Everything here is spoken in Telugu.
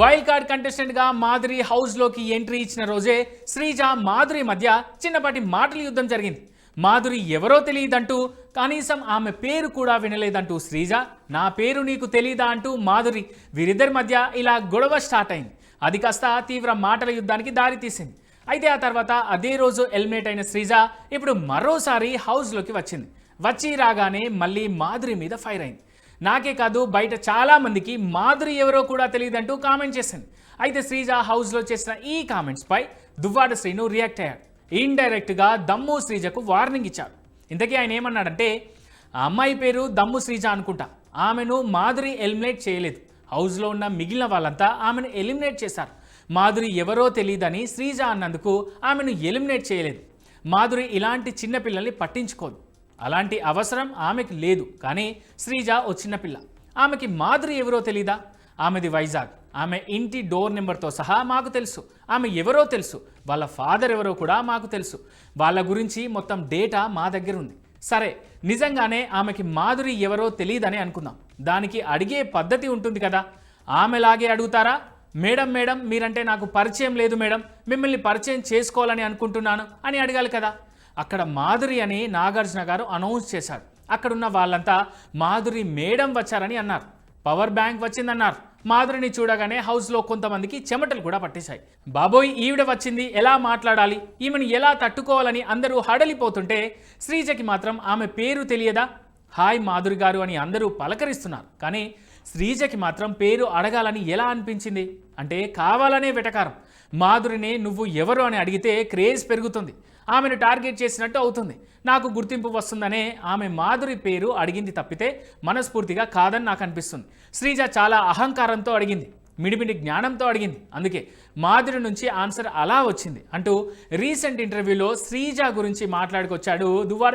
వైల్డ్ కార్డ్ కంటెస్టెంట్గా మాధురి హౌస్లోకి ఎంట్రీ ఇచ్చిన రోజే శ్రీజ మాధురి మధ్య చిన్నపాటి మాటల యుద్ధం జరిగింది. మాధురి ఎవరో తెలియదంటూ కనీసం ఆమె పేరు కూడా వినలేదంటూ శ్రీజ నా పేరు నీకు తెలీదా అంటూ మాధురి వీరిద్దరి మధ్య ఇలా గొడవ స్టార్ట్ అయింది. అది కాస్త తీవ్ర మాటల యుద్ధానికి దారితీసింది అయితే ఆ తర్వాత అదే రోజు ఎలిమినేట్ అయిన శ్రీజ ఇప్పుడు మరోసారి హౌస్లోకి వచ్చింది. వచ్చి రాగానే మళ్ళీ మాధురి మీద ఫైర్ అయింది. నాకే కాదు బయట చాలామందికి మాధురి ఎవరో కూడా తెలియదంటూ కామెంట్ చేసింది. అయితే శ్రీజ హౌస్లో చేసిన ఈ కామెంట్స్పై దువ్వాడ శ్రీను రియాక్ట్ అయ్యాడు. ఇండైరెక్ట్గా దమ్ము శ్రీజకు వార్నింగ్ ఇచ్చాడు ఇంతకీ ఆయన ఏమన్నాడంటే ఆ అమ్మాయి పేరు దమ్ము శ్రీజ అనుకుంటా. ఆమెను మాధురి ఎలిమినేట్ చేయలేదు. హౌస్లో ఉన్న మిగిలిన వాళ్ళంతా ఆమెను ఎలిమినేట్ చేశారు. మాధురి ఎవరో తెలియదని శ్రీజ అన్నందుకు ఆమెను ఎలిమినేట్ చేయలేదు. మాధురి ఇలాంటి చిన్నపిల్లల్ని పట్టించుకోదు. అలాంటి అవసరం ఆమెకి లేదు. కానీ శ్రీజ ఓ చిన్నపిల్ల ఆమెకి మాధురి ఎవరో తెలీదా? ఆమెది వైజాగ్. ఆమె ఇంటి డోర్ నెంబర్తో సహా మాకు తెలుసు. ఆమె ఎవరో తెలుసు. వాళ్ళ ఫాదర్ ఎవరో కూడా మాకు తెలుసు. వాళ్ళ గురించి మొత్తం డేటా మా దగ్గర ఉంది సరే నిజంగానే ఆమెకి మాధురి ఎవరో తెలియదని అనుకుందాం. దానికి అడిగే పద్ధతి ఉంటుంది కదా. ఆమెలాగే అడుగుతారా? మేడం మేడం మీరంటే నాకు పరిచయం లేదు మేడం. మిమ్మల్ని పరిచయం చేసుకోవాలని అనుకుంటున్నాను అని అడగాలి కదా. అక్కడ మాధురి అని నాగార్జున గారు అనౌన్స్ చేశారు. అక్కడున్న వాళ్ళంతా మాధురి మేడం వచ్చారని అన్నారు. Power bank వచ్చిందన్నారు. మాధురిని చూడగానే హౌస్లో కొంతమందికి చెమటలు కూడా పట్టేశాయి. బాబోయ్ ఈవిడ వచ్చింది ఎలా మాట్లాడాలి? ఈమెను ఎలా తట్టుకోవాలని అందరూ హడలిపోతుంటే శ్రీజకి మాత్రం ఆమె పేరు తెలియదా? హాయ్ మాధురి గారు అని అందరూ పలకరిస్తున్నారు. కానీ శ్రీజకి మాత్రం పేరు అడగాలని ఎలా అనిపించింది? అంటే కావాలనే వెటకారం. మాధురిని నువ్వు ఎవరు అని అడిగితే క్రేజ్ పెరుగుతుంది. ఆమెను టార్గెట్ చేసినట్టు అవుతుంది. నాకు గుర్తింపు వస్తుందనే ఆమె మాధురి పేరు అడిగింది తప్పితే మనస్ఫూర్తిగా కాదని నాకు అనిపిస్తుంది. శ్రీజ చాలా అహంకారంతో అడిగింది. మిడిమిడి జ్ఞానంతో అడిగింది. అందుకే మాధురి నుంచి ఆన్సర్ అలా వచ్చింది అంటూ రీసెంట్ ఇంటర్వ్యూలో శ్రీజ గురించి మాట్లాడుకొచ్చాడు దువ్వాడ